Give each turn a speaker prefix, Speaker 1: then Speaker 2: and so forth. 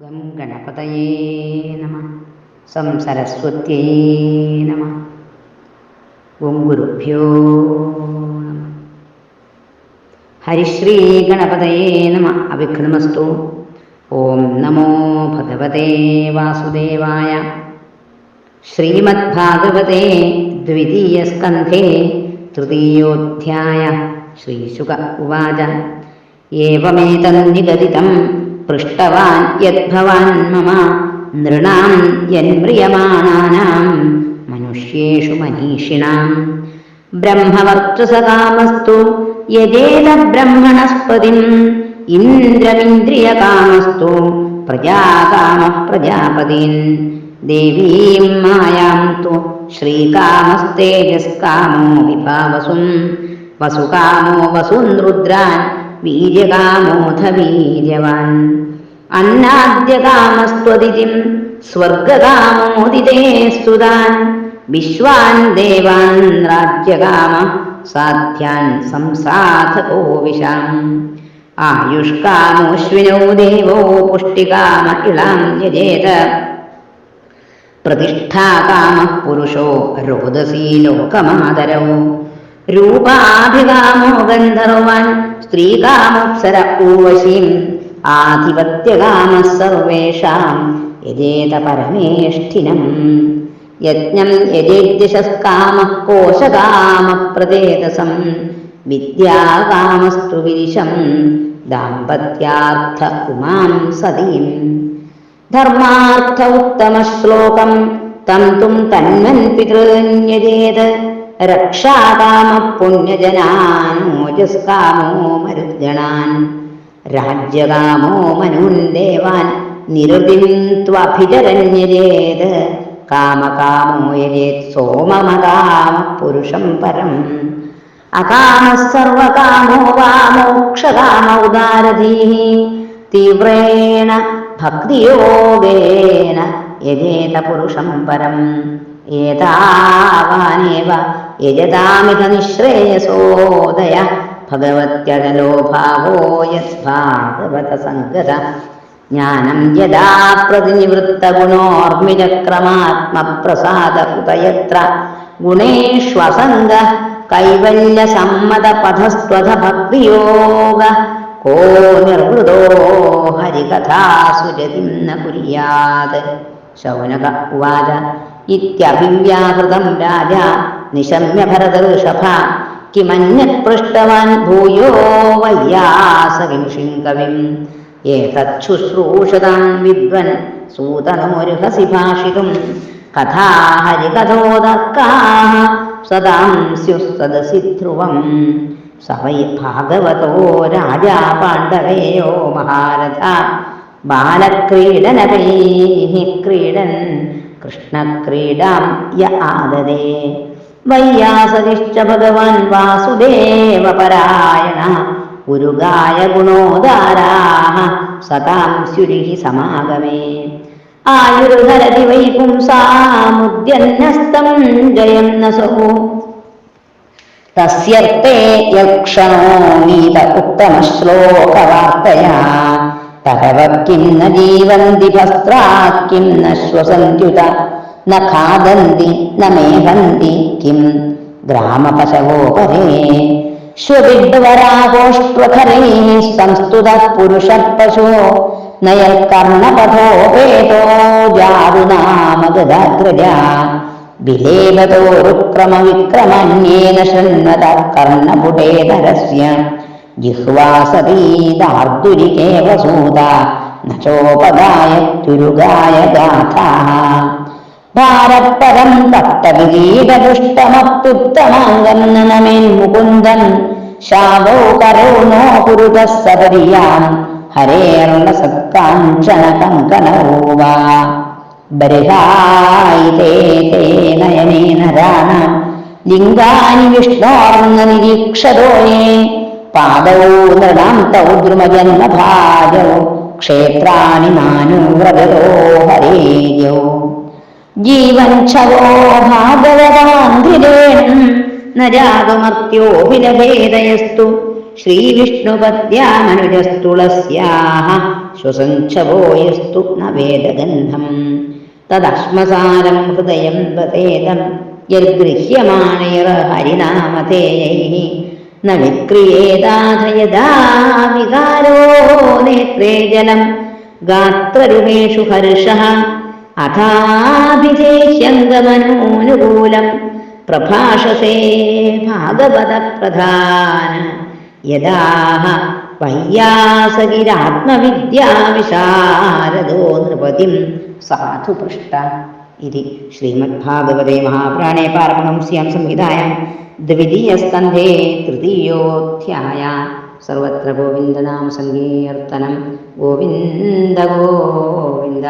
Speaker 1: Gum ഗണപതയേ നമ. സംസരസ്വത്യേ നമ. ഓം ഗുരുഭ്യോ നമ. ഹരിശ്രീ ഗണപതയേ നമ. അവിഘ്നമസ്തു. ഓം നമോ ഭഗവതേ വാസുദേവായ. ശ്രീമദ്ഭാഗവതേ ദ്വിതീയസ്കന്ധേ തൃതീയോധ്യായ. ശ്രീശുക ഉവാച. ഏവമേതന്നിഗദിതം पृष्टवान् यद्भवान् मम नृणां यन्म्रियमाणानां मनुष्येषु मनीषिणां ब्रह्मवक्तृसकामस्तु यदेतब्रह्मणस्पतिम् इन्द्रमिन्द्रियकामस्तु प्रजाकामः प्रजापतीन् देवीं मायां तु श्रीकामस्तेजस्कामो विपावसुम् वसुकामो वसुन् रुद्रान् വീര്യകാമോധ വീര്യവാൻ അന്നാദ്യകാമസ്വതിജിം സ്വർഗകാമോദിതേ സ്തുതാൻ വിശ്വാൻ ദേവാൻ രാജ്യകാമ സാധ്യാൻ സംസാധകോ വിശാം. ആയുഷ്കാമോശ്വിനോ ദേവോ പുഷ്ടികാമ ഇളാം യജേത. പ്രതിഷ്ഠാകാമ പുരുഷോ രോദസീ ലോകമാതരോ. രൂപാഭികാമോ ഗന്ധർവാൻ സ്ത്രീകാമോപ്സര ഊവശീം ആധിപത്യകാമ സർവേഷാം യജേത പരമേഷ്ഠിനം. യജ്ഞം യജേദ്യശസ്കാമ കോശകാമ പ്രതേതസം വിദ്യാകാമസ്തു വിരിശം ദാമ്പത്യാർത്ഥ ഉമാം സതീം. ധർമാർത്ഥ ഉത്തമ ശ്ലോകം തം തന്മൻ പിതൃന്യജേത് രക്ഷാകാമ മരുദ്ഗണാൻ. രാജ്യകാമോ മനൂൻ ദേവാൻ നിരുതിം സോമമകാമ പുരുഷം പരം. അകാമ സർവകാമോ വാ മോക്ഷകാമ ഉദാരധീ. തീവ്രേണ ഭക്തിയോഗേന യജേത പുരുഷം പരം. ഏതാവാനേവ യജതാമിത നിശ്രേയസോദയ ഭഗവത്യടലോ ഭാവോ യദ്ഭാഗവത സംഗത ജ്ഞാനം യഥാ പ്രതിനിവൃത്ത ഗുണോർമിചക്രമാത്മപ്രസാദ ഉദയത്ര ഗുണേഷ്വസംഗ കൈവല്യ സമ്മത പഥസ്ത്വഥ ഭക്തിയോഗ കോ നിർവൃതോ ഹരികഥാസുരതിം ന കുര്യാത്. ശൗനക ഉവാച. ഇത്യഭിവ്യാഹൃതം രാജ നിശമ്യ ഭരതഋഷഭ കിമന്യത് പൃഷ്ടവാൻ ഭൂയോ വയ്യാസവിംഷിം കവിം ഏതച്ഛുശ്രൂഷതാം വിദ്വൻ സൂതനോരുഹസി ഭാഷിതും കഥാ ഹരികഥോദർക്കാः സദാം സ്യുസ്സദസി ധ്രുവം സ വൈ ഭാഗവതോ രാജാ പാണ്ഡവേയോ മഹാരഥ. ബാലക്രീഡനകൈः ക്രീഡൻ കൃഷ്ണക്രീഡാം യ ആദദേ വയ്യാസരിശ്ച ഭഗവാൻ വാസുദേവ പരായണ. ഗുരുഗായ ഗുണോദാരാഹ. സതാം സ്യുരിഹി സമാഗമേ. ആയുർഹരതി വൈ പുംസാമുദ്യന്നസ്തം ജയം നസോ. തസ്യർത്തെ യക്ഷണോ നീത ഉത്തമശ്ലോകവാർത്തയാ. തഹവ കിം ന ജീവന്തി ഭസ്ത്രാ കിം ന ശ്വസന്ത്യുത. ന ഖാദന്തി ന മേഹന്തി കിം? ഗ്രാമപശവോ പരേ ശ്വവിഡ്വരാഗോഷ്ട്വഖരൈ സംസ്തുത പുരുഷ പശോ നയൽക്കർണപഥോ വേദോ ജാതുനാമഗദാഗ്രജ വിലേപതോരുക്രമവിക്രമണ്യേന ശൃണ്വത കർണപുടേതരസ്യ ജിഹ്വാസതീതാർദുരികേവ സൂത നചോപഗായത്യുരുഗായ ഗാഥാः ഭാരപ്പരം തപ്തവിഗീതപുഷ്ടമത്യുത്തമാംഗം നനമേൻ മുകുന്ദൻ. ശാവോ കരോ കുരുത സപരിയാം ഹരേർണ സത്കാഞ്ചന കങ്കനോവ ബർഹായിതേ തേ നയനേന രാണ ലിംഗാനി വിഷ്ണോർന്ന് നിരീക്ഷതോയേ പാദൗ നൃണാം തൗ ദ്രുമജന്മ ഭാജൗ ക്ഷേത്രാണി നാനൂവ്രഗതോ ഹരേയോ. ജീവൻ ക്ഷവോ ഭാഗവതാന്ധിരേണം ന രാഗമർത്യോഭിലഭേദയസ്തു ശ്രീവിഷ്ണുപദ്യാമനുജസ്തുളസ്യാः ശ്വസഞ്ചവോയസ്തു ന വേദഗന്ധം. തദശ്മസാരം ഹൃദയം വതേദം യദ്ഗൃഹ്യമാണൈർ ഹരിനാമധേയൈ ന നേത്രേ ജലം ഗാത്രരുമേഷു ഹർഷഃ. അഥാഭിധേഷ്യംഗമനൂനുകൂലം പ്രഭാഷസേ ഭാഗവത പ്രധാന യഥാഹ നൃപതി നൃപതിം സാധുപൃഷ്ട ഇതി ശ്രീമദ്ഭാഗവതേ മഹാപുരാണേ പാരമഹംസ്യാം സംഹിതായാം ദ്വിതീയസ്കന്ധേ തൃതീയോധ്യായ. സർവത്ര ഗോവിന്ദനാമ സങ്കീർത്തനം. ഗോവിന്ദ ഗോവിന്ദ.